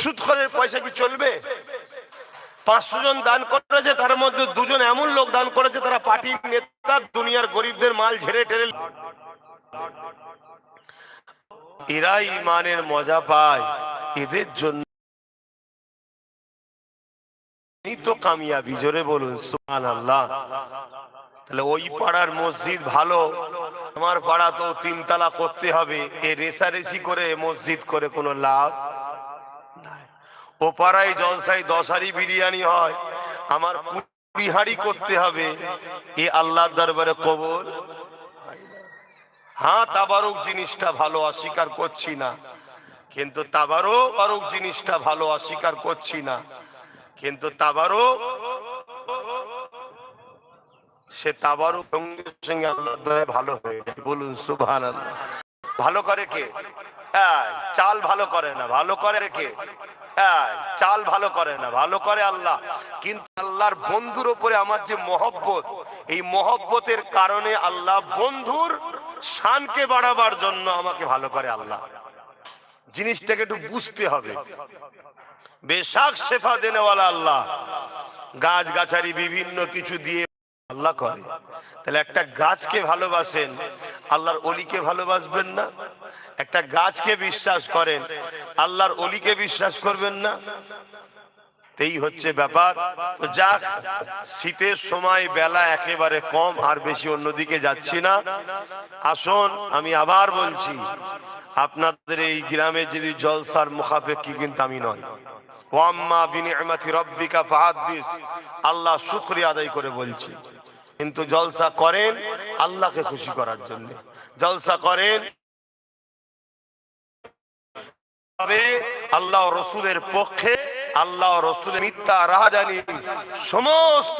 সুদ খরের পয়সা কি চলবে? পাঁচশো জন দান করেছে, তার মধ্যে দুজন এমন লোক দান করেছে, তারা পার্টির নেতা, দুনিয়ার গরিবদের মাল ঝেড়ে টেরে এরা ইমানের মজা পায়। এদের জন্য তো কামিয়াবি, জোরে বলুন সুবহান আল্লাহ তাহলে ওই পাড়ার মসজিদ ভালো আমার পাড়া তো তিনতলা করতে হবে। এ রেসারেসি করে মসজিদ করে কোনো লাভ? ও পাড়ায় জলসায় দশ বিরিয়ানি হয়। আমার হাড়ি করতে হবে। এ আল্লাহর দরবারে কবর হ্যাঁ তাবারক জিনিসটা ভালো অস্বীকার করছি না। কিন্তু তাবারও বারক জিনিসটা ভালো অস্বীকার করছি না। কিন্তু তাবারও সে তাবারও সঙ্গে সঙ্গে আল্লাহ দয়ায় ভালো হয়ে যায়। বলুন সুবহান ভালো করে কে? এই, চাল ভালো করে না ভালো করে কে? এই, চাল ভালো করে না ভালো করে আল্লাহ। কিন্তু আল্লাহর বন্ধুর উপরে আমার যে মহব্বত এই মহব্বতের কারণে আল্লাহ বন্ধুর শানকে বাড়াবার জন্য আমাকে ভালো করে আল্লাহ। জিনিসটাকে একটু বুঝতে হবে। বেশাক শেফা দেনেওয়ালা আল্লাহ। গাছ গাছারি বিভিন্ন কিছু দিয়ে আল্লাহ করে। তাহলে একটা গাছকে ভালোবাসেন আল্লাহর অলিকে ভালোবাসবেন না? একটা গাছকে বিশ্বাস করেন, আল্লাহর অলিকে বিশ্বাস করবেন না। এই হচ্ছে ব্যাপার। তো যাক, শীতের সময় বেলা একেবারে কম, আর বেশি অন্যদিকে যাচ্ছি না। আসুন, আমি আবার বলছি, আপনাদের এই গ্রামে যদি জলসার মুখাপেক্ষি কিন্তু আমি নয় ওয়াম্মা বিনিআমাতি রব্বিকা ফাহাদ্দিস, আল্লাহ শুকরিয়া আদায় করে বলছি। কিন্তু জলসা করেন আল্লাহকে খুশি করার জন্য। জলসা করেন তবে আল্লাহ রসুলের পক্ষে, আল্লাহ রসুলের মিথ্যা রাহাজানি, সমস্ত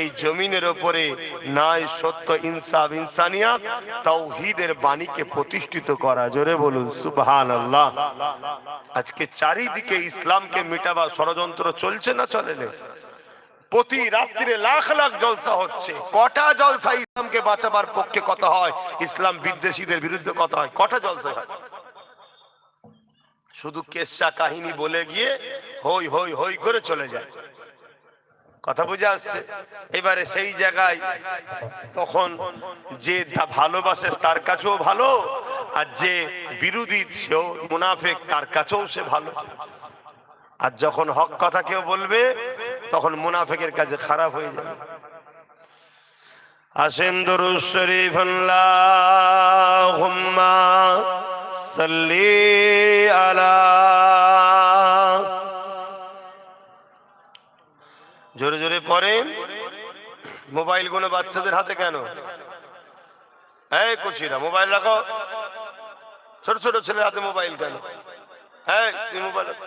এই সত্য ইনসাফ বাণীকে প্রতিষ্ঠিত করা। জোরে বলুন আজকে চারিদিকে ইসলামকে মিটাবা ষড়যন্ত্র চলছে না চলে না? প্রতি রাত্রিরে লাখ লাখ জলসা হচ্ছে। কটা জলসা ইসলামকে বাঁচাবার পক্ষে কথা হয়? ইসলাম বিদ্বেষীদের বিরুদ্ধে কথা হয়? কটা জলসা হয়? শুধু কেসা কাহিনী বলে গিয়ে হই হই হই করে চলে যায়। কথা বুঝে আসছে? এবারে সেই জায়গায় তখন যে ভালোবাসে তার কাছেও ভালো, আর যে বিরোধী সেও মুনাফেক তার কাছেও সে ভালো। আর যখন হক কথা কেউ বলবে তখন মুনাফেকের কাছে খারাপ হয়ে যাবে আসেন দরুদ শরীফ জোরে জোরে পড়েন। মোবাইলগুলো বাচ্চাদের হাতে কেন? কুচিরা, মোবাইল রাখো। ছোট ছোট ছেলের হাতে মোবাইল কেন? হ্যাঁ মোবাইল রাখো।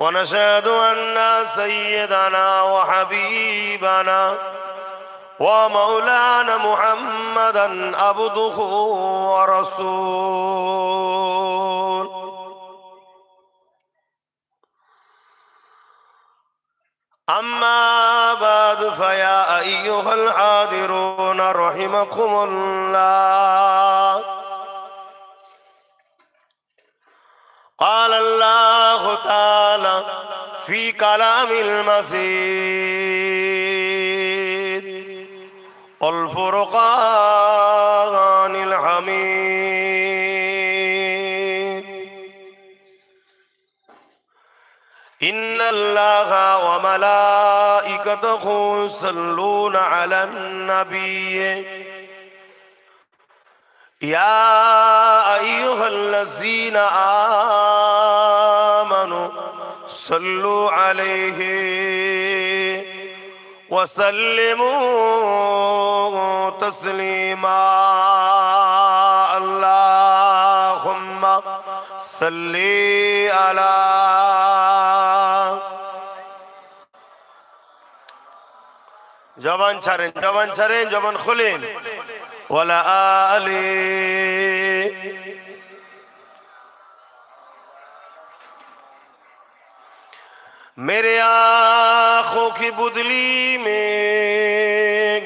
ونشهد أن سيدنا وحبيبنا ومولانا محمدا عبده ورسول. أما بعد فيا أيها الحاضرون رحمكم الله. قال الله تعالى في كلام المسيد الفرقان الحميد. إن الله وملائكته يصلون على النبي. يا أيها الذين آمنوا صلوا عليه وسلموا تسليما اللهم صل على জবান ছাড়েন জবান ছাড়েন জবান খুলেন ولا آل. میرے آنکھوں کی بدلی میں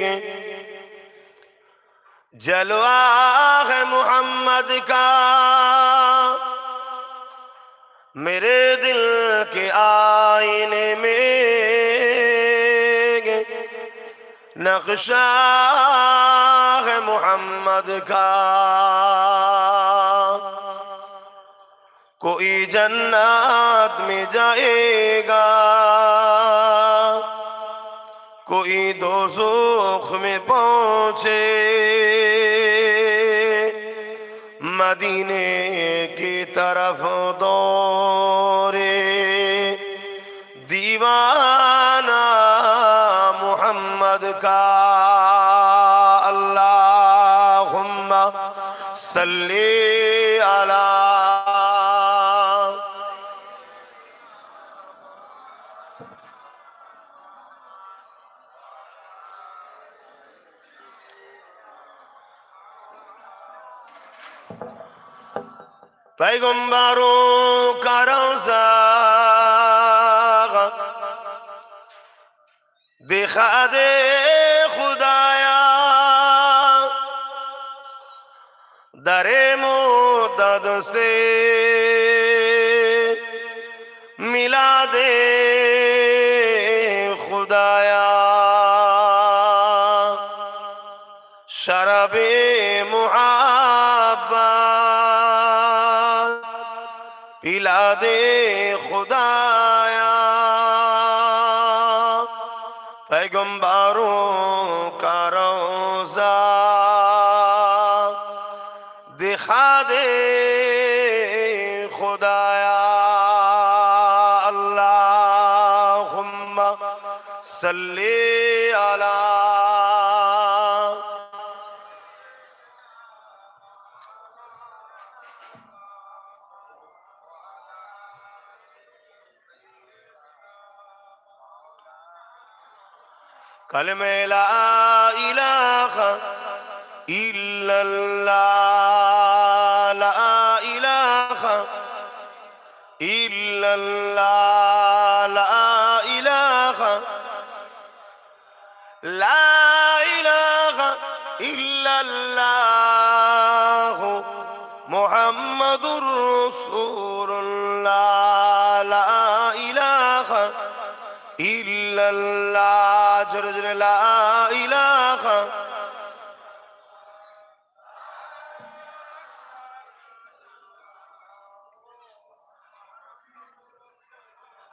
جلوہ ہے محمد کا. میرے دل کے آئینے میں نقشہ راہ محمد کا کوئی جنت میں جائے گا کوئی دو سوخ میں پہنچے مدینے کی طرف دورے دیوار صلی علی پیغمبروں کا روزہ دکھا دے दरे मुदद से मिला दे खुदाया शरबे मुहाबा पिला दे खुदाया صلی علی کلمہ لا الہ الا اللہ لا الہ الا اللہ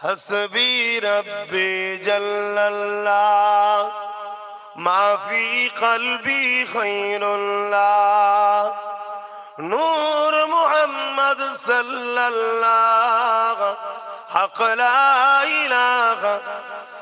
حسبي ربي جل الله. ما في قلبي خير الله نور محمد صلى الله. حق لا إله.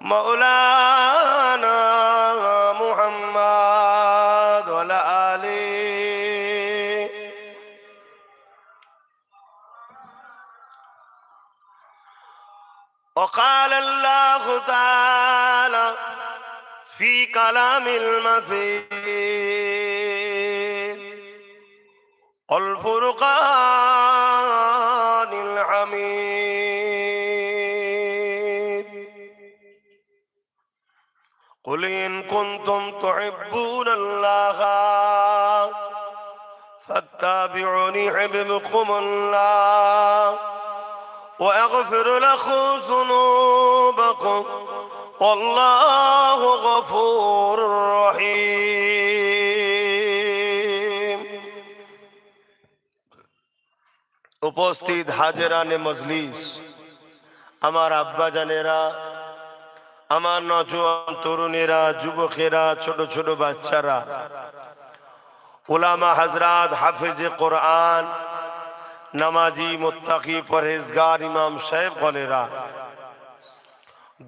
مولانا محمد وعلى آله. وقال الله تعالى في كلام المسيح. الفرقان الحميد. قل إن كنتم تحبون الله فاتبعوني يحببكم الله ويغفر لكم ذنوبكم والله غفور رحيم. উপস্থিত হাজেরানে মজলিস। আমার আব্বা জানেরা, আমার নজওয়ান তরুণেরা, যুবকেরা, ছোট ছোট বাচ্চারা। ওলামা হাজরাত হাফেজে কোরআন, নামাজি, মোত্তাকি, পরহেজগার, ইমাম সাহেব গণেরা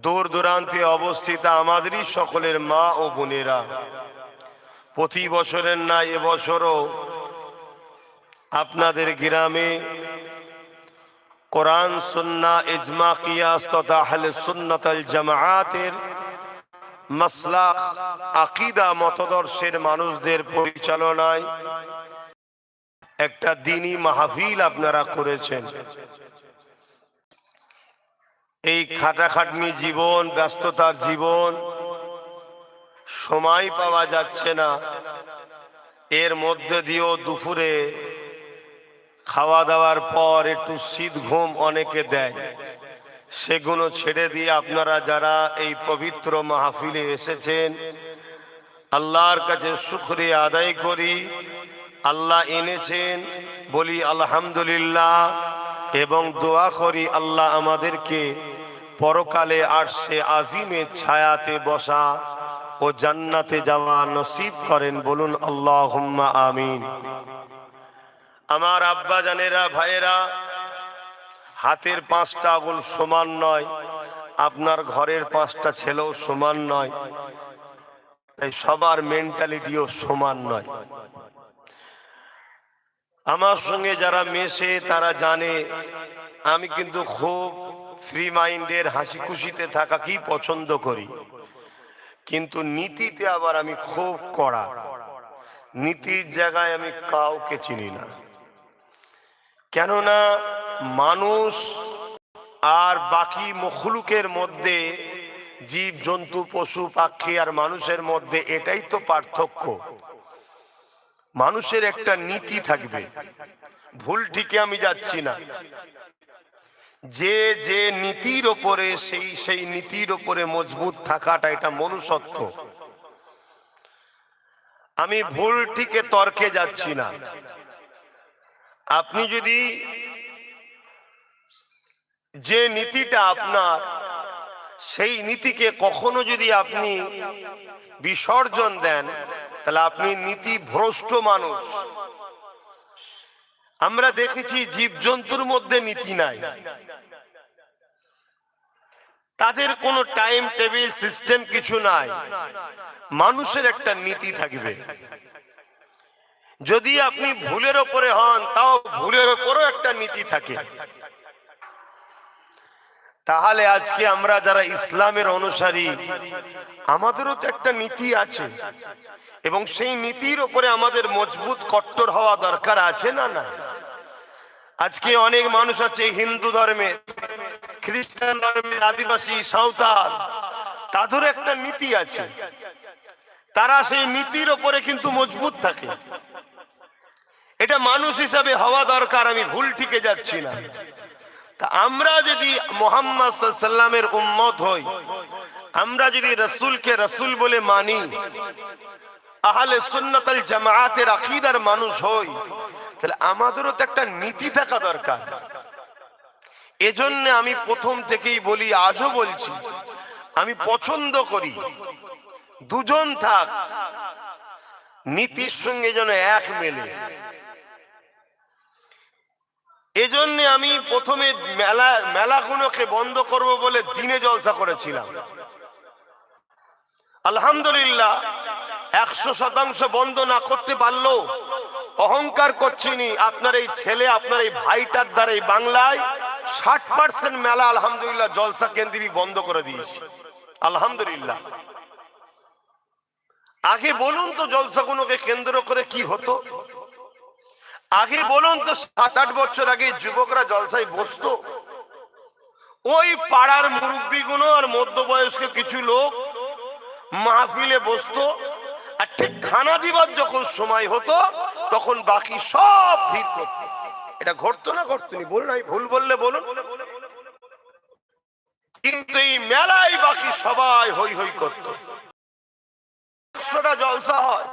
দূর দূরান্তে অবস্থিত আমাদেরই সকলের মা ও বোনেরা, প্রতি বছরের না এবছরও আপনাদের গ্রামে কোরআন, সুন্না, ইজমা, কিয়াস তথা আহলে সুন্নাত আল মাসলাক আকিদা, মতদর্শের মানুষদের পরিচালনায় একটা দিনী মাহফিল আপনারা করেছেন। এই খাটাখাটনি জীবন, ব্যস্ততার জীবন সময় পাওয়া যাচ্ছে না। এর মধ্যে দিয়েও দুপুরে খাওয়া দাওয়ার পর একটু শীত ঘুম অনেকে দেয়। সেগুলো ছেড়ে দিয়ে আপনারা যারা এই পবিত্র মাহফিলে এসেছেন, আল্লাহর কাছে শুক্রিয়া আদায় করি। আল্লাহ এনেছেন, বলি আলহামদুলিল্লাহ, এবং দোয়া করি আল্লাহ আমাদেরকে পরকালে আরশে আজিমের ছায়াতে বসা ও জান্নাতে যাওয়া নসিব করেন। বলুন আল্লাহ আমিন। আমার আব্বা জানেরা, ভাইয়েরা, হাতের পাঁচটা আগুন সমান নয়, আপনার ঘরের পাঁচটা ছেলেও সমান নয়, তাই সবার মেন্টালিটিও সমান নয়। আমার সঙ্গে যারা মেশে, তারা জানে, আমি কিন্তু খুব ফ্রি মাইন্ডের হাসি খুশিতে থাকা কি পছন্দ করি। কিন্তু নীতিতে আবার আমি খুব কড়া। নীতির জায়গায় আমি কাউকে চিনি না। কেননা মানুষ আর বাকি মখলুকের মধ্যে, জীব, জন্তু, পশু, পাখি আর মানুষের মধ্যে এটাই তো পার্থক্য। মানুষের একটা নীতি থাকবে। ভুল ঠিকই আমি যাচ্ছি না। যে যে নীতির ওপরে, সেই সেই নীতির ওপরে মজবুত থাকাটা এটা মনুষ্যত্ব। আমি ভুল ঠিকে তর্কে যাচ্ছি না। আপনি যদি যে নীতিটা আপনার, সেই নীতিকে কখনো যদি আপনি বিসর্জন দেন, তাহলে আপনি নীতি ভ্রষ্ট মানুষ। আমরা দেখেছি জীবজন্তুর মধ্যে নীতি নাই। তাদের কোনো টাইম টেবিল সিস্টেম কিছু নাই। মানুষের একটা নীতি থাকবে। যদি আপনি ভুলের ওপরে হন, তাও ভুলের ওপরও একটা নীতি থাকে। তাহলে আজকে আমরা যারা ইসলামের অনুসারী, আমাদেরও তো একটা নীতি আছে। এবং সেই নীতির ওপরে আমাদের মজবুত কট্টর হওয়া দরকার আছে না না আজকে অনেক মানুষ আছে হিন্দু ধর্মে, খ্রিস্টান ধর্মের আদিবাসী, সাঁওতাল তাদের একটা নীতি আছে। তারা সেই নীতির ওপরে কিন্তু মজবুত থাকে। এটা মানুষ হিসাবে হওয়া দরকার, আমি ভুল ঠিকে যাচ্ছি না। তা আমরা যদি মোহাম্মদ সাল্লামের উম্মত হই, আমরা যদি রসুলকে রসুল বলে মানি, আহলে সুন্নতাল জামায়াতের আকিদার মানুষ হই, তাহলে আমাদেরও তো একটা নীতি থাকা দরকার। এজন্য আমি প্রথম থেকেই বলি, আজও বলছি, আমি পছন্দ করি, দুজন থাক, নীতির সঙ্গে যেন এক মেলে। এজন্য আমি প্রথমে মেলা, মেলাগুলোকে বন্ধ করব বলে দিনে জলসা করেছিলাম। আলহামদুলিল্লাহ, একশো শতাংশ বন্ধ না করতে পারল অহংকার করছিনি আপনার এই ছেলে, আপনার এই ভাইটার দ্বারা এই বাংলায় ষাট পার্সেন্ট মেলা আলহামদুলিল্লাহ জলসা কেন্দ্রিক বন্ধ করে দিয়েছে। আলহামদুলিল্লাহ। আগে বলুন তো জলসাগুলোকে কেন্দ্র করে কি হতো? আগে বলুন তো, সাত আট বছর আগে যুবকরা জলসায় বসতো। ওই পাড়ার মুরব্বীগুলো আর মধ্যবয়স্ক কিছু লোক মাহফিলে বসতো। আর ঠিক খানা দিবার যখন সময় হতো, তখন বাকি সব ভিড় করতো। এটা ঘটতো না ঘটতো বলুন ভুল বললে বলুন। কিন্তু এই মেলায় বাকি সবাই হই হই করতো। জলসা হয়।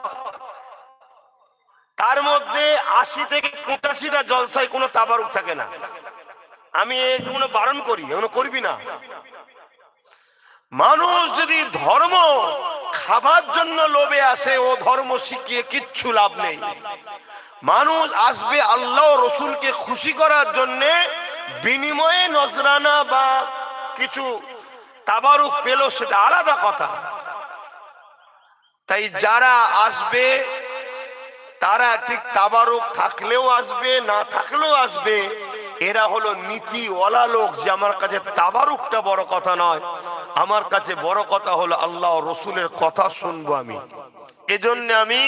তার মধ্যে আশি থেকে পঁচাশিটা জলসায় কোনো তাবারুক থাকে না। আমি এগুলো বারণ করি, এগুলো করবি না। মানুষ যদি ধর্ম খাবার জন্য লোভে আসে, ও ধর্ম শিখিয়ে কিচ্ছু লাভ নেই। মানুষ আসবে আল্লাহ রসুলকে খুশি করার জন্য বিনিময়ে নজরানা বা কিছু তাবারুক পেল, সেটা আলাদা কথা। তাই যারা আসবে তারা ঠিক তাবারুক থাকলেও আসবে, না থাকলেও আসবে। এরা হলো নীতিওয়ালা লোক যে আমার কাছে তাবারুকটা বড় কথা নয়, আমার কাছে বড় কথা হলো আল্লাহ রসুলের কথা শুনব আমি। এজন্য আমি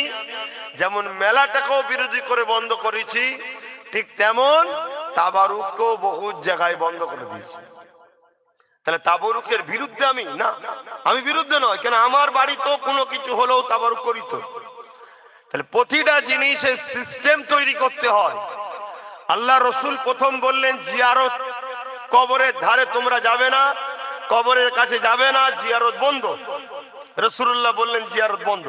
যেমন মেলাটাকেও বিরোধী করে বন্ধ করেছি, ঠিক তেমন তাবারুককেও বহু জায়গায় বন্ধ করে দিয়েছি। তাহলে তাবারুকের বিরুদ্ধে আমি? না। আমি বিরুদ্ধে নয়, কেন আমার বাড়িতেও কোনো কিছু হলেও তাবারুক করি তো। তাহলে প্রতিটা জিনিসের সিস্টেম তৈরি করতে হয়। আল্লাহ রসুল প্রথম বললেন, জিয়ারত কবরের ধারে তোমরা যাবে না, কবরের কাছে যাবে না, জিয়ারত বন্ধ। রসুল্লাহ বললেন, জিয়ারত বন্ধ।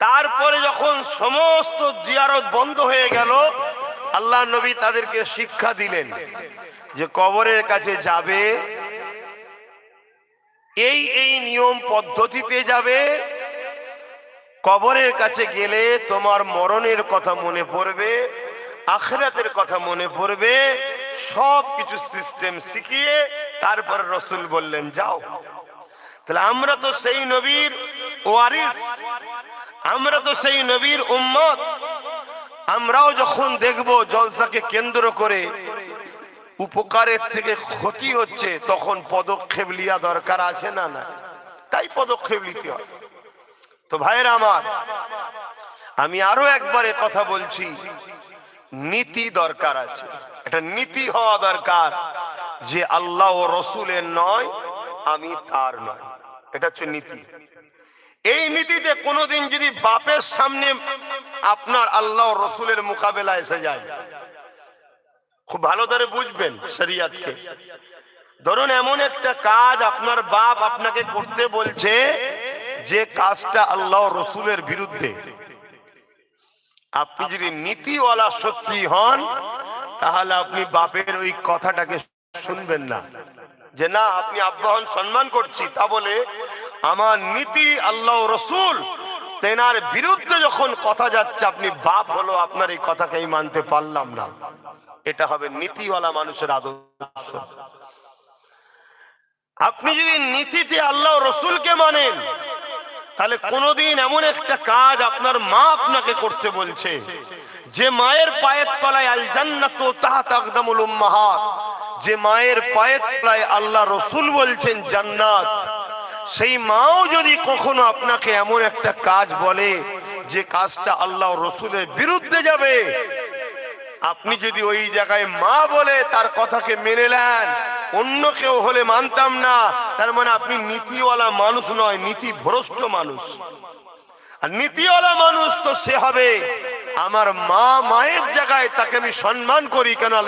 তারপরে যখন সমস্ত জিয়ারত বন্ধ হয়ে গেল, আল্লাহ নবী তাদেরকে শিক্ষা দিলেন যে কবরের কাছে যাবে, এই এই নিয়ম পদ্ধতিতে যাবে কবরের কাছে গেলে তোমার মরণের কথা মনে পড়বে, আখরাতের কথা মনে পড়বে সব কিছু সিস্টেম শিখিয়ে তারপর রসুল বললেন, যাও। তাহলে আমরা তো সেই নবীর ওয়ারিস, আমরা তো সেই নবীর উম্মত। আমরাও যখন দেখব জলসাকে কেন্দ্র করে উপকারের থেকে ক্ষতি হচ্ছে, তখন পদক্ষেপ লিয়া দরকার আছে না না তাই পদক্ষেপ নিতে হয়। তো ভাইরা আমার, আমি আরও একবারে কথা বলছি। নীতি দরকার আছে। এটা নীতি হওয়া দরকার যে আল্লাহ ও রসুলের নয়, আমি তার নয়। এটা হচ্ছে নীতি। এই নীতিতে কোনোদিন যদি বাপের সামনে আপনার আল্লাহ রসুলের মোকাবেলা এসে যায়, খুব ভালো করে বুঝবেন শরিয়াতকে। ধরুন এমন একটা কাজ আপনার বাপ আপনাকে করতে বলছে যে কাজটা আল্লাহ রসুলের বিরুদ্ধে। আপনি যদি নীতিওয়ালা সত্যি হন, তাহলে আপনি বাপের ওই কথাটাকে শুনবেন না। যে না, আপনি আব্বাহন সম্মান করছি, তা বলে আমার নীতি আল্লাহ রসুল, তেনার বিরুদ্ধে যখন কথা যাচ্ছে, আপনি বাপ হলো, আপনার এই কথাকে আমি মানতে পারলাম না। এটা হবে নীতিওয়ালা মানুষের আদর্শ। আপনি যদি নীতিতে আল্লাহ রসুলকে মানেন তাহলে কোনোদিন এমন একটা কাজ আপনার মা আপনাকে করতে বলছে, যে মায়ের পায়ের তলায় আল জান্নাত তাহাত আকদামুল উম্মাহাত, যে মায়ের পায়ের তলায় আল্লাহ রসুল বলছেন জান্নাত। সেই মাও যদি কখনো আপনাকে এমন একটা কাজ বলে, যে কাজটা আল্লাহ রসুলের বিরুদ্ধে যাবে, আপনি যদি ওই জায়গায় মা বলে তার কথাকে মেনে নেন অন্য কেউ হলে মানতাম না। তার মানে আপনি নীতিওয়ালা মানুষ নয়, নীতি ভ্রষ্ট মানুষ। আর নীতিওয়ালা মানুষ তো সে হবে। আমার মা মায়ের জায়গায় তাকে আমি সম্মান করি কেন?